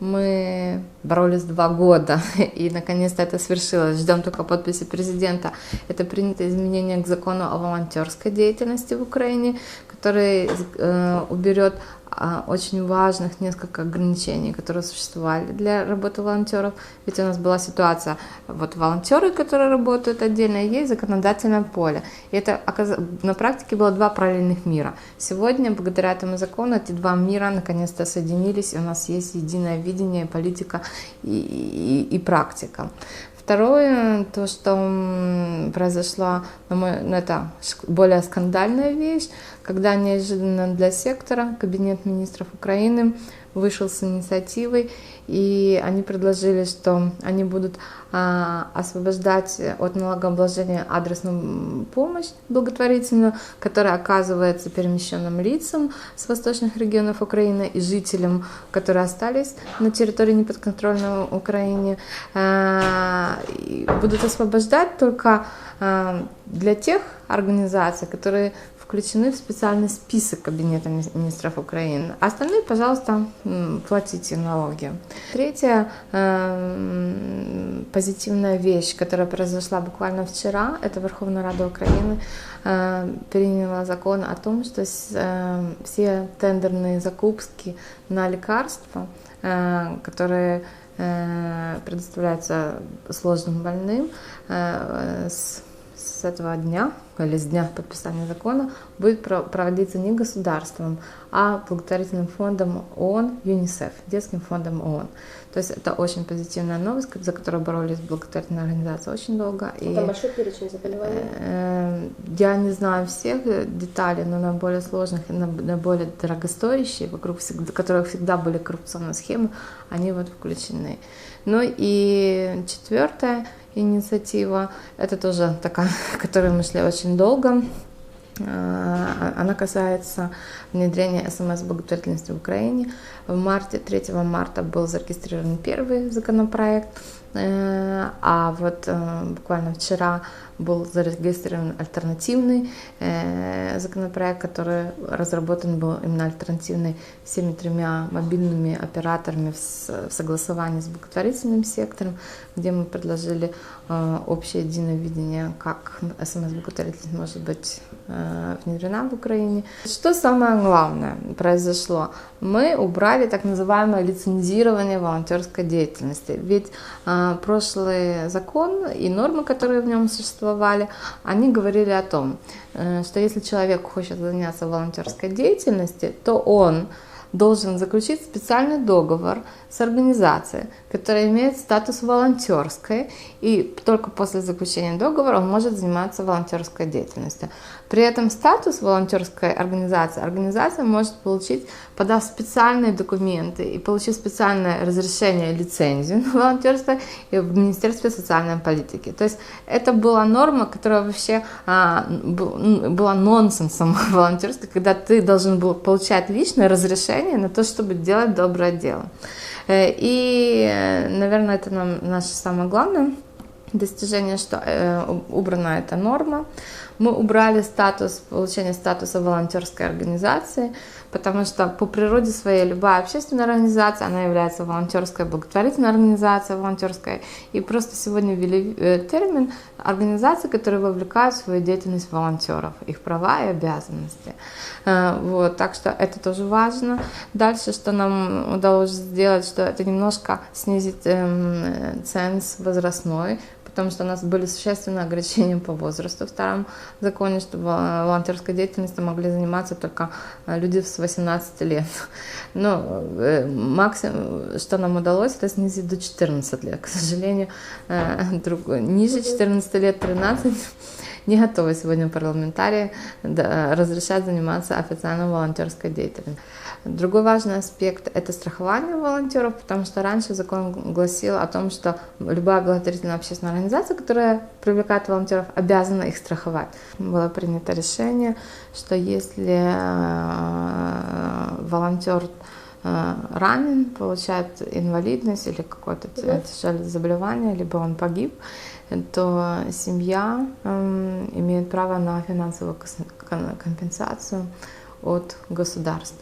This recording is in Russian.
Мы боролись два года, и наконец-то это свершилось. Ждем только подписи президента. Это принято изменение к закону о волонтерской деятельности в Украине, который э, уберет а, очень важных несколько ограничений, которые существовали для работы волонтеров. Ведь у нас была ситуация, вот волонтеры, которые работают отдельно, и есть законодательное поле. И это на практике было два параллельных мира. Сегодня, благодаря этому закону, эти два мира наконец-то соединились, и у нас есть единое видение, политика и, и, и практика. Второе, то, что произошло, ну, это более скандальная вещь, когда неожиданно для сектора Кабинет министров Украины вышел с инициативой, и они предложили, что они будут а, освобождать от налогообложения адресную помощь благотворительную, которая оказывается перемещенным лицам с восточных регионов Украины и жителям, которые остались на территории неподконтрольной Украины, а, будут освобождать только а, для тех организаций, которые включены в специальный список Кабинета министров Украины. Остальные, пожалуйста, платите налоги. Третья э, позитивная вещь, которая произошла буквально вчера, это Верховная Рада Украины э, приняла закон о том, что с, э, все тендерные закупки на лекарства, э, которые э, предоставляются сложным больным, э, с с этого дня или с дня подписания закона будет проводиться не государством, а благотворительным фондом ООН, ЮНИСЕФ, детским фондом ООН. То есть это очень позитивная новость, за которую боролись благотворительные организации очень долго. И, Там большой перечень заболеваний? Э, я не знаю всех деталей, но на более сложных и на, на более дорогостоящие, вокруг всегда, которых всегда были коррупционные схемы, они вот включены. Ну и четвертое, инициатива. Это тоже такая, которой мы шли очень долго. А, она касается внедрения СМС-благотворительности в Украине. В марте, 3 марта был зарегистрирован первый законопроект, а вот э, буквально вчера был зарегистрирован альтернативный э, законопроект, который разработан был именно альтернативный всеми тремя мобильными операторами в согласовании с благотворительным сектором, где мы предложили общее единое видение, как СМС-благотворительность может быть внедрена в Украине. Что самое главное произошло? Мы убрали так называемое лицензирование волонтерской деятельности. Ведь э, прошлый закон и нормы, которые в нем существовали, они говорили о том, э, что если человек хочет заняться волонтерской деятельностью, то он должен заключить специальный договор с организацией, которая имеет статус волонтерской, и только после заключения договора он может заниматься волонтерской деятельностью. При этом статус волонтерской организации организация может получить, подав специальные документы и получив специальное разрешение, лицензию на волонтерство в Министерстве социальной политики. То есть это была норма, которая вообще а, была нонсенсом волонтерства, когда ты должен был получать личное разрешение на то, чтобы делать доброе дело. Э, и, наверное, это нам наше самое главное достижение, что э, убрана эта норма. Мы убрали статус, получение статуса волонтерской организации, потому что по природе своей любая общественная организация, она является волонтерской, благотворительной организацией волонтерской. И просто сегодня ввели э, термин организации, которые вовлекают в свою деятельность волонтеров, их права и обязанности. Э, вот, так что это тоже важно. Дальше, что нам удалось сделать, что это немножко снизить эм, ценз возрастной, потому что у нас были существенные ограничения по возрасту в старом законе, чтобы волонтерской деятельностью могли заниматься только э, люди с 18 лет. Но э, максимум, что нам удалось, это снизить до 14 лет. К сожалению, э, друг, ниже 14 лет, 13 не готовы сегодня парламентарии разрешать заниматься официально волонтерской деятельностью. Другой важный аспект – это страхование волонтеров, потому что раньше закон гласил о том, что любая благотворительная общественная организация, которая привлекает волонтеров, обязана их страховать. Было принято решение, что если э, волонтер ранен, получает инвалидность или какое-то тяжелое заболевание, либо он погиб, то семья эм, имеет право на финансовую компенсацию от государства.